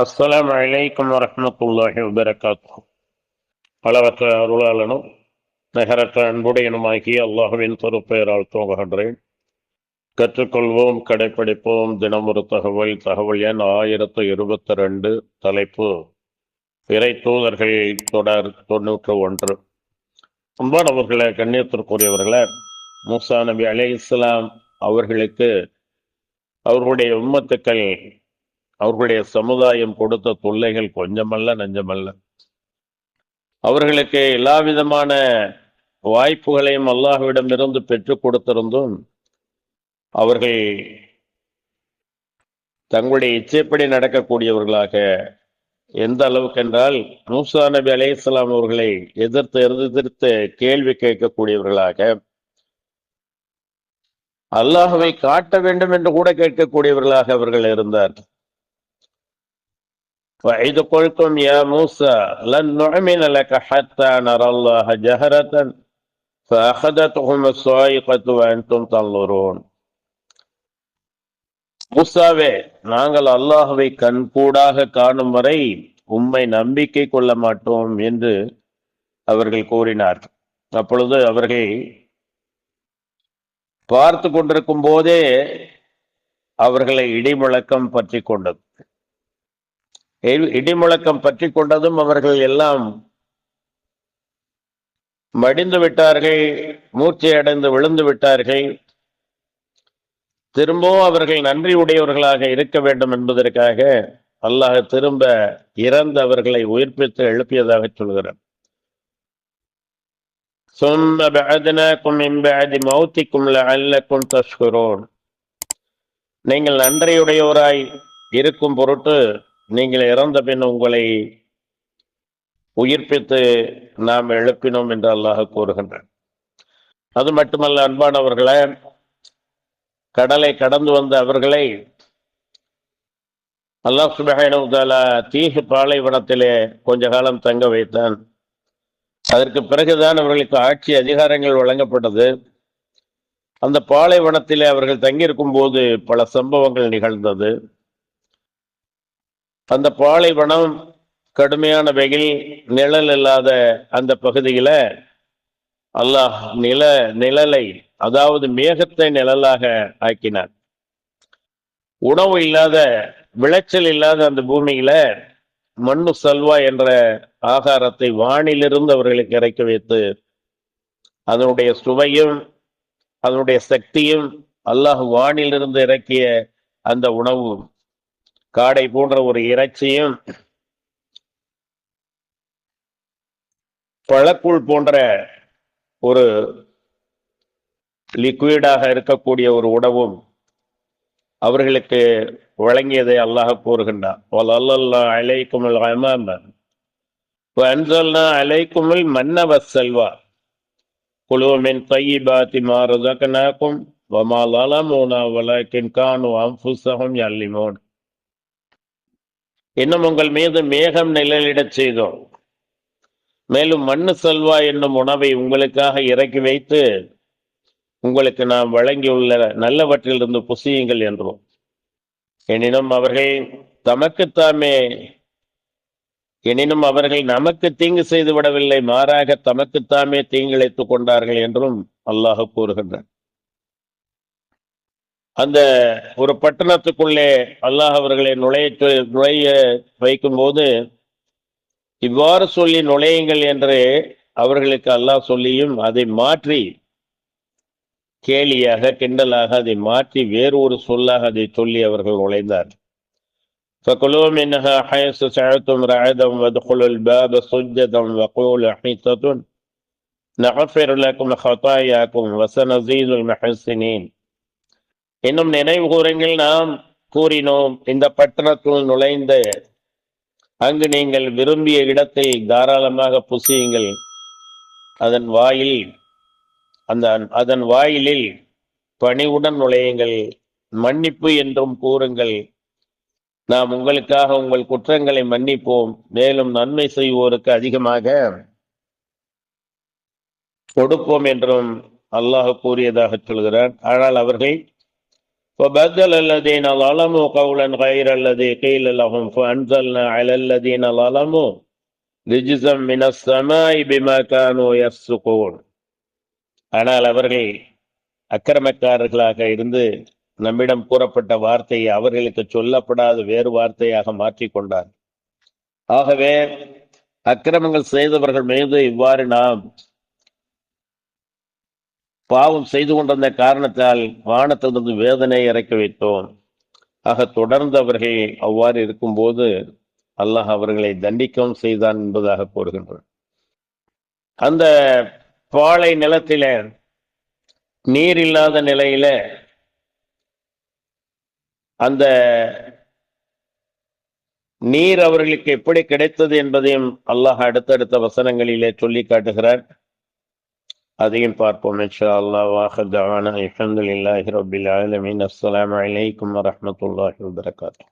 அஸ்ஸலாம் அலைக்கும் வரமத்துல்லாஹி வபரகாத்து அளவற்ற அருளாளனும் நகரற்ற அன்புடையனுமாகி அல்லாஹுவின் பொறுப்பெயரால் துவங்குகின்றேன். கற்றுக்கொள்வோம் கடைப்பிடிப்போம் தினம் ஒரு தகவல் தகவல் எண் ஆயிரத்து இருபத்தி ரெண்டு தலைப்பு இறை தூதர்கள் தொடர் தொண்ணூற்று ஒன்று. அன்பானவர்களை கண்ணியத்திற்குரியவர்களே மூசா நபி அலே இஸ்லாம் அவர்களுக்கு அவர்களுடைய உம்மத்துக்கள் அவர்களுடைய சமுதாயம் கொடுத்த தொல்லைகள் கொஞ்சமல்ல நஞ்சமல்ல. அவர்களுக்கு எல்லா விதமான வாய்ப்புகளையும் அல்லாஹ்விடமிருந்து பெற்றுக் கொடுத்திருந்தும் அவர்கள் தங்களுடைய இச்சைப்படி நடக்கக்கூடியவர்களாக எந்த அளவுக்கு என்றால் மூசா நபி அலையாம் அவர்களை எதிர்த்து எதிர்த்து கேள்வி கேட்கக்கூடியவர்களாக அல்லாஹுவை காட்ட வேண்டும் என்று கூட கேட்கக்கூடியவர்களாக அவர்கள் இருந்தார் وإذ قلتم يا موسى لن نؤمن لك حتى نرى الله جهرة فأخذتهم الصاعقة وأنتم تنظرون மூசாவே நாங்கள் அல்லாஹுவை கண்கூடாக காணும் வரை உம்மை நம்பிக்கை கொள்ள மாட்டோம் என்று அவர்கள் கூறினார் அப்பொழுது அவர்கள் பார்த்து கொண்டிருக்கும் போதே அவர்களை இடிமுழக்கம் பற்றி கொண்டது இடிமுழக்கம் பற்றி கொண்டதும் அவர்கள் எல்லாம் மடிந்து விட்டார்கள் மூச்சை அடைந்து விழுந்து விட்டார்கள் திரும்பவும் அவர்கள் நன்றி உடையவர்களாக இருக்க வேண்டும் என்பதற்காக அல்லாஹ் திரும்ப இறந்து அவர்களை உயிர்ப்பித்து எழுப்பியதாக சொல்கிறார் ثم بعدناكم من بعد موتكم لعلكم تشكرون நீங்கள் நன்றியுடையவராய் இருக்கும் பொருட்டு நீங்கள் இறந்த பின் உங்களை உயிர்ப்பித்து நாம் எழுப்பினோம் என்று அல்லாஹ் கூறுகின்றான். அது மட்டுமல்ல அன்பானவர்களே கடலை கடந்து வந்த அவர்களை அல்லாஹ் சுபஹானா தீகு பாலைவனத்திலே கொஞ்ச காலம் தங்க வைத்தான். அதற்கு பிறகுதான் அவர்களுக்கு ஆட்சி அதிகாரங்கள் வழங்கப்பட்டது. அந்த பாலைவனத்திலே அவர்கள் தங்கியிருக்கும் போது பல சம்பவங்கள் நிகழ்ந்தது. அந்த பாலைவனம் கடுமையான வெயில் நிழல் இல்லாத அந்த பகுதியில அல்லாஹ் நில நிழலை அதாவது மேகத்தை நிழலாக ஆக்கினார் உணவு இல்லாத விளைச்சல் இல்லாத அந்த பூமியில மண்ணு சல்வா என்ற ஆகாரத்தை வானிலிருந்து அவர்களுக்கு இறக்கி வைத்து அதனுடைய சுவையும் அதனுடைய சக்தியும் அல்லாஹ் வானிலிருந்து இறக்கிய அந்த உணவு. காடை போன்ற ஒரு இறைச்சியும் பழக்கூழ் போன்ற ஒரு லிக்விடாக இருக்கக்கூடிய ஒரு உணவும் அவர்களுக்கு வழங்கியதை அல்லாஹ் கூறுகின்றான். அலைக்குமல் அன்சல்னா அலைக்குமில் மன்னவ செல்வா. குழுவமின் தையிபாத்தி மாறுதக்கனாக்கும் வமால் அலமோனா வலக்கின் கானு அம்புசகம் அல்லிமோன் இன்னும் உங்கள் மீது மேகம் நிழலிடச் செய்தோம். மேலும் மண்ணு செல்வா என்னும் உணவை உங்களுக்காக இறக்கி வைத்து உங்களுக்கு நாம் வழங்கியுள்ள நல்லவற்றிலிருந்து புசியுங்கள் என்றோம். எனினும் அவர்கள் தமக்குத்தாமே எனினும் அவர்கள் நமக்கு தீங்கு செய்து விடவில்லை மாறாக தமக்குத்தாமே தீங்கிழைத்துக் கொண்டார்கள் என்றும் அல்லாஹ் கூறுகின்றார் அந்த ஒரு பட்டணத்துக்குள்ளே அல்லாஹ் அவர்களை நுழைய நுழைய வைக்கும் போது இவ்வாறு சொல்லி நுழையுங்கள் என்று அவர்களுக்கு அல்லாஹ் சொல்லியும் அதை மாற்றி கேலியாக கிண்டலாக அதை மாற்றி வேறு ஒரு சொல்லாக அதை சொல்லி அவர்கள் நுழைந்தார் فكلوا منها حيث سعتم رعدا وادخلوا الباب سجدا وقولوا حيطة نغفر لكم خطاياكم وسنزيد المحسنين இன்னும் நினைவு கூறுங்கள் நாம் கூறினோம். இந்த பட்டணத்துள் நுழைந்து அங்கு நீங்கள் விரும்பிய இடத்தை தாராளமாக புசியுங்கள். அதன் வாயில் அந்த அதன் வாயிலில் பணிவுடன் நுழையுங்கள். மன்னிப்பு என்றும் கூறுங்கள். நாம் உங்களுக்காக உங்கள் குற்றங்களை மன்னிப்போம். மேலும் நன்மை செய்வோருக்கு அதிகமாக கொடுப்போம் என்றும் அல்லாஹ் கூறியதாக சொல்கிறார் ஆனால் அவர்கள் وبدل الذين ظلموا قولا غير الذي قيل لهم فأنزلنا على الذين ظلموا رجزا من السماء بما كانوا يفسقون ஆனால் அவர்கள் அக்கிரமக்காரர்களாக இருந்து நம்மிடம் கூறப்பட்ட வார்த்தையை அவர்களுக்கு சொல்லப்படாத வேறு வார்த்தையாக மாற்றிக் கொண்டார் ஆகவே அக்கிரமங்கள் செய்தவர்கள் மீது இவ்வாறு நாம் பாவம் செய்து கொண்டிருந்த காரணத்தால் வானத்திலிருந்து வேதனை இறக்கி வைத்தோம். ஆக தொடர்ந்து அவர்கள் அவ்வாறு இருக்கும்போது அல்லாஹ் அவர்களை தண்டிக்கவும் செய்தான் என்பதாக கூறுகின்றனர் அந்த பாலை நிலத்தில நீர் இல்லாத நிலையில அந்த நீர் அவர்களுக்கு எப்படி கிடைத்தது என்பதையும் அல்லாஹ் அடுத்தடுத்த வசனங்களிலே சொல்லி காட்டுகிறார் அதையும் பார்ப்போம் இன்ஷா அல்லாஹ் வாஹத் அல்ஹம்துலில்லாஹி ரப்பில் ஆலமீன் அஸ்ஸலாமு அலைக்கும் வரஹ்மத்துல்லாஹி வபரகாத்துஹு